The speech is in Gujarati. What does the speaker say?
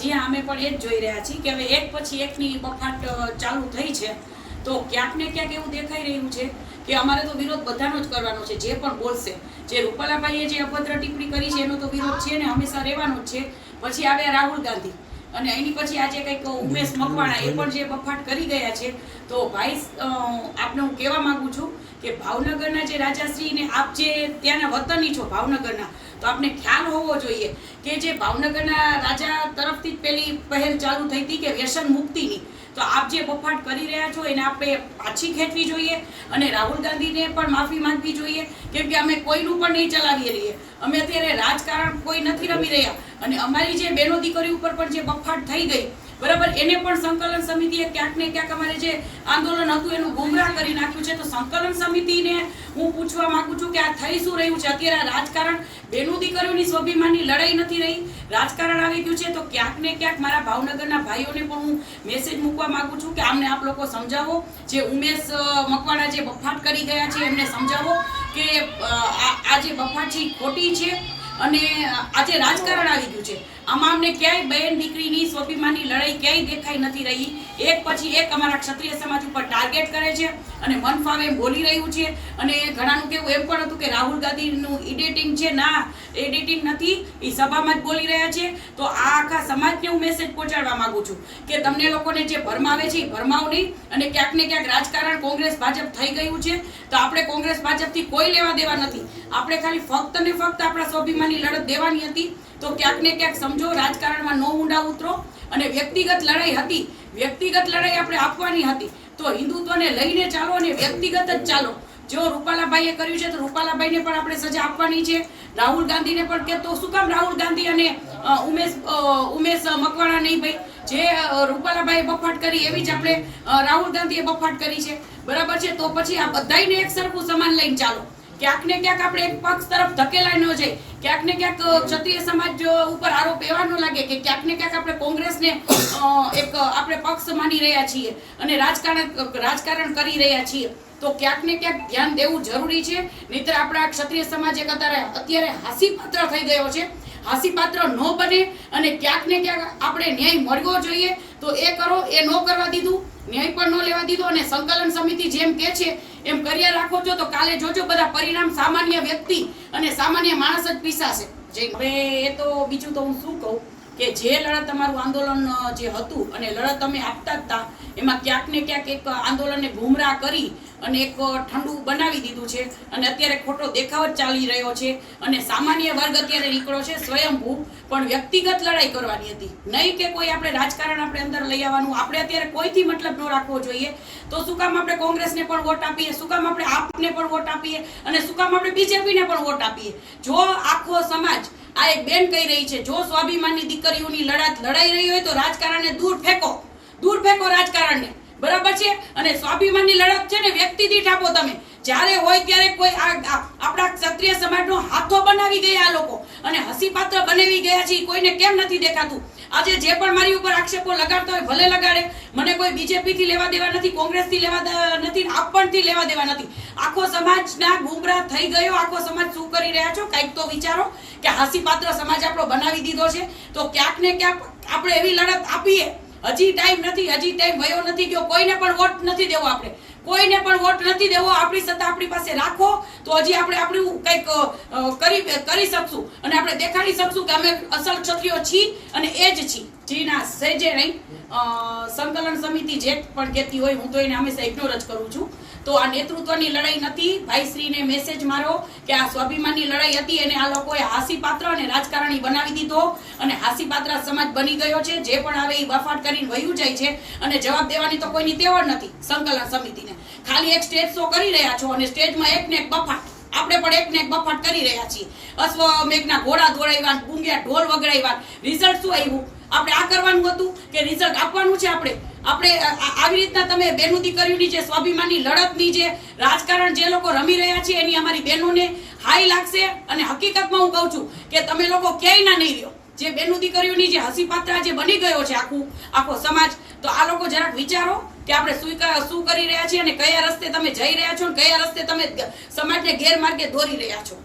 જ્યાં અમે પણ એ જ જોઈ રહ્યા છીએ કે હવે એક પછી એકની બફાટ ચાલુ થઈ છે. તો ક્યાંક ને ક્યાંક એવું દેખાઈ રહ્યું છે કે અમારે તો વિરોધ બધાનો જ કરવાનો છે, જે પણ બોલશે. જે રૂપાલાભાઈએ જે અભદ્ર ટિપ્પણી કરી છે એનો તો વિરોધ છે ને હંમેશા રહેવાનો જ છે. પછી આવે રાહુલ ગાંધી. અને એની પછી આજે કંઈક ઉમેશ મકવાણા એ પણ જે બફાટ કરી ગયા છે, તો ભાઈ આપને હું કહેવા માંગુ છું કે ભાવનગરના જે રાજાશ્રી ને આપ જે ત્યાંના વતની છો ભાવનગરના, તો આપને ખ્યાલ હોવો જોઈએ કે જે ભાવનગરના રાજા તરફથી જ પેલી પહેલ ચાલુ થઈ હતી કે વ્યસન મુક્તિની. તો આપ જે બફાટ કરી રહ્યા છો, એને આપણે પાછી ખેંચવી જોઈએ અને રાહુલ ગાંધીને પણ માફી માંગવી જોઈએ, કેમ કે અમે કોઈનું પણ નહીં ચલાવી રહીએ. અમે અત્યારે રાજકારણ કોઈ નથી રમી રહ્યા. અને અમારી જે બહેનો દીકરી ઉપર પણ જે બફાટ થઈ ગઈ બરાબર? એને પણ સંકલન સમિતિએ ક્યાંક ને ક્યાંક અમારે જે આંદોલન હતું એનું ગુમરાહ કરી નાખ્યું છે. તો સંકલન સમિતિને હું પૂછવા માંગુ છું કે આ થઈ શું રહ્યું છે? અત્યારે રાજકારણ બેનું દીકરીઓની સ્વાભિમાનની લડાઈ નથી રહી. રાજકારણ આવી ગયું છે. તો ક્યાંક ને ક્યાંક મારા ભાવનગરના ભાઈઓને પણ હું મેસેજ મૂકવા માંગુ છું કે આમને આપ લોકો સમજાવો. જે ઉમેશ મકવાણા જે બફાટ કરી ગયા છે, એમને સમજાવો કે આ જે બફાટ છે ખોટી છે અને આજે રાજકારણ આવી ગયું છે. આમાં ક્યાંય બહેન દીકરીની સ્વાભિમાનની લડાઈ ક્યાંય દેખાઈ નથી રહી. એક પછી એક અમારા ક્ષત્રિય સમાજ ઉપર ટાર્ગેટ કરે છે અને મન ફાવે બોલી રહ્યું છે. અને ઘણાનું કેવું એમ પણ હતું કે રાહુલ ગાંધીનું એડિટિંગ છે ના એડિટિંગ નથી, એ સભામાં જ બોલી રહ્યા છે. તો આ આખા સમાજને હું મેસેજ પહોંચાડવા માંગુ છું કે તમને લોકોને જે ભરમાવે છે એ ભરમાવ નહીં. અને ક્યાંક ને ક્યાંક રાજકારણ કોંગ્રેસ ભાજપ થઈ ગયું છે. તો આપણે કોંગ્રેસ ભાજપથી કોઈ લેવા દેવા નથી. આપણે ખાલી ફક્ત ને ફક્ત આપણા સ્વાભિમાનની લડત દેવાની હતી. તો ક્યાંક ને ક્યાંક સમજો રાજકારણમાં નો ઊંડા ઉતરો અને વ્યક્તિગત લડાઈ હતી, વ્યક્તિગત લડાઈ આપણે આપવાની હતી, તો હિન્દુત્વને લઈને ચાલો અને વ્યક્તિગત જ ચાલો. જો રૂપાલાભાઈએ કર્યું છે, તો રૂપાલાભાઈને પણ આપણે સજા આપવાની છે. રાહુલ ગાંધીને પણ કે તો શું કામ રાહુલ ગાંધી અને ઉમેશ ઉમેશ મકવાણા નહીં ભાઈ? જે રૂપાલાભાઈએ બફાટ કરી, એવી જ આપણે રાહુલ ગાંધીએ બફાટ કરી છે. બરાબર છે? તો પછી આ બધાયને એક સરખું સમાન લઈને ચાલો. ક્યાંક ને ક્યાંક આપણે એક પક્ષ તરફ ધકેલાય ન જાય. ક્યાંક ને ક્યાંક ક્ષત્રિય સમાજ ઉપર આરોપ એવા ન લાગે કે ક્યાંક ને ક્યાંક આપણે કોંગ્રેસને એક આપણે પક્ષ માની રહ્યા છીએ અને રાજકારણ રાજકારણ કરી રહ્યા છીએ. તો ક્યાંક ને ક્યાંક ધ્યાન દેવું જરૂરી છે. નહીતર આપણા ક્ષત્રિય સમાજ એક અત્યારે અત્યારે પાત્ર થઈ ગયો છે. હાસ્યપાત્ર ન બને અને ક્યાંક ને ક્યાંક આપણે ન્યાય મળવો જોઈએ. તો એ કરો, એ ન કરવા દીધું. ન્યાય પણ ન લેવા દીધો અને સંકલન સમિતિ જેમ કે છે એમ કર્યા રાખો છો તો કાલે જોજો બધા પરિણામ સામાન્ય વ્યક્તિ અને સામાન્ય માણસ જ પીસાશે. જય હવે એ તો બીજું તો હું શું કહું? કે જે લડત તમારું આંદોલન જે હતું અને લડત તમે આપતા હતા એમાં ક્યાંક ને ક્યાંક એક આંદોલનને ગુમરાહ કરી અને એક ઠંડુ બનાવી દીધું છે અને અત્યારે ખોટો દેખાવ જ ચાલી રહ્યો છે અને સામાન્ય વર્ગ અત્યારે નીકળ્યો છે સ્વયંભૂ, પણ વ્યક્તિગત લડાઈ કરવાની હતી. નહીં કે કોઈ આપણે રાજકારણ આપણે અંદર લઈ આવવાનું. આપણે અત્યારે કોઈથી મતલબ ન રાખવો જોઈએ. તો શું કામ આપણે કોંગ્રેસને પણ વોટ આપીએ? શું કામ આપણે આપને પણ વોટ આપીએ? અને શું કામ આપણે બીજેપીને પણ વોટ આપીએ? જો આખો સમાજ આ એક બેન કહી રહી છે, જો સ્વાભિમાનની દીકરીઓની લડાત લડાઈ રહી હોય તો રાજકારણને દૂર ફેંકો. દૂર ફેંકો રાજકારણને. બરાબર છે? અને સ્વાભિમાનની લડત છે ને, વ્યક્તિ દીઠ આપો તમે. જ્યારે હોય ત્યારે કોઈ આ આપણા ક્ષત્રિય સમાજનો હાથો બનાવી ગયા આ લોકો. અને હસીપાત્ર બનાવી ગયા છે કોઈને કેમ નથી દેખાતું? આજે જે પણ મારી ઉપર આક્ષેપો લગાડતા હોય, ભલે લગાડે, મને કોઈ બીજેપી થી લેવા દેવા નથી કોંગ્રેસથી લેવા નથી ને આપ પણ થી લેવા દેવા નથી. આખો સમાજના ગુમરાહ થઈ ગયો, આખો સમાજ શું કરી રહ્યા છો? કંઈક તો વિચારો કે હસીપાત્ર સમાજ આપણો બનાવી દીધો છે. તો ક્યાંક ને ક્યાંક આપણે એવી લડત આપીએ. હજી ટાઈમ નથી, હજી ટાઈમ વયો નથી ગયો, કોઈને પણ વોટ નથી દેવો આપણે. કોઈને પણ વોટ નથી દેવો, આપણી સત્તા આપણી પાસે રાખો, તો હજી આપણે આપણું કંઈક કરી કરી શકશું. અને આપણે દેખાડી શકશું કે અમે અસલ ક્ષત્રિયો છીએ અને એ જ છીએ. જી ના સહેજે નહીં સંકલન સમિતિ જે પણ કહેતી હોય, હું તો એને હંમેશા ઇગ્નોર જ કરું છું. તો આ નેતૃત્વની લડાઈ નથી. ભાઈશ્રીને મેસેજ મારો કે આ સ્વાભિમાનની લડાઈ હતી અને આ લોકોએ હાસીપાત્ર અને રાજકારણી બનાવી દીધો અને હાસીપાત્ર સમાજ બની ગયો છે. જે પણ આવે એ બફાટ કરીને વયું જાય છે અને જવાબ દેવાની તો કોઈની તેવડ નથી સંકલન સમિતિને. ખાલી એક સ્ટેજ શો કરી રહ્યા છો અને સ્ટેજમાં એક ને એક બફાટ. આપણે પણ એક ને એક બફાટ કરી રહ્યા છીએ. અશ્વમેઘના ઘોડા દોડાવ્યા, ગુંગ્યા, ઢોલ વગડાવ્યા. રિઝલ્ટ શું આવ્યું? આપણે આ કરવાનું હતું કે રિઝલ્ટ આપવાનું છે આપણે. આપણે આવી રીતના તમે બેનો દીકરીઓની જે સ્વાભિમાનની લડતની જે રાજકારણ જે લોકો રમી રહ્યા છે, એની અમારી બહેનોને હાઈ લાગશે અને હકીકતમાં હું કહું છું કે તમે લોકો ક્યાંય ના નહીં રહ્યો. જે બેનો દીકરીઓની જે હસી પાત્ર જે બની ગયો છે આખું, આખો સમાજ, તો આ લોકો જરાક વિચારો કે આપણે શું શું કરી રહ્યા છીએ અને કયા રસ્તે તમે જઈ રહ્યા છો અને કયા રસ્તે તમે સમાજને ગેરમાર્ગે દોરી રહ્યા છો.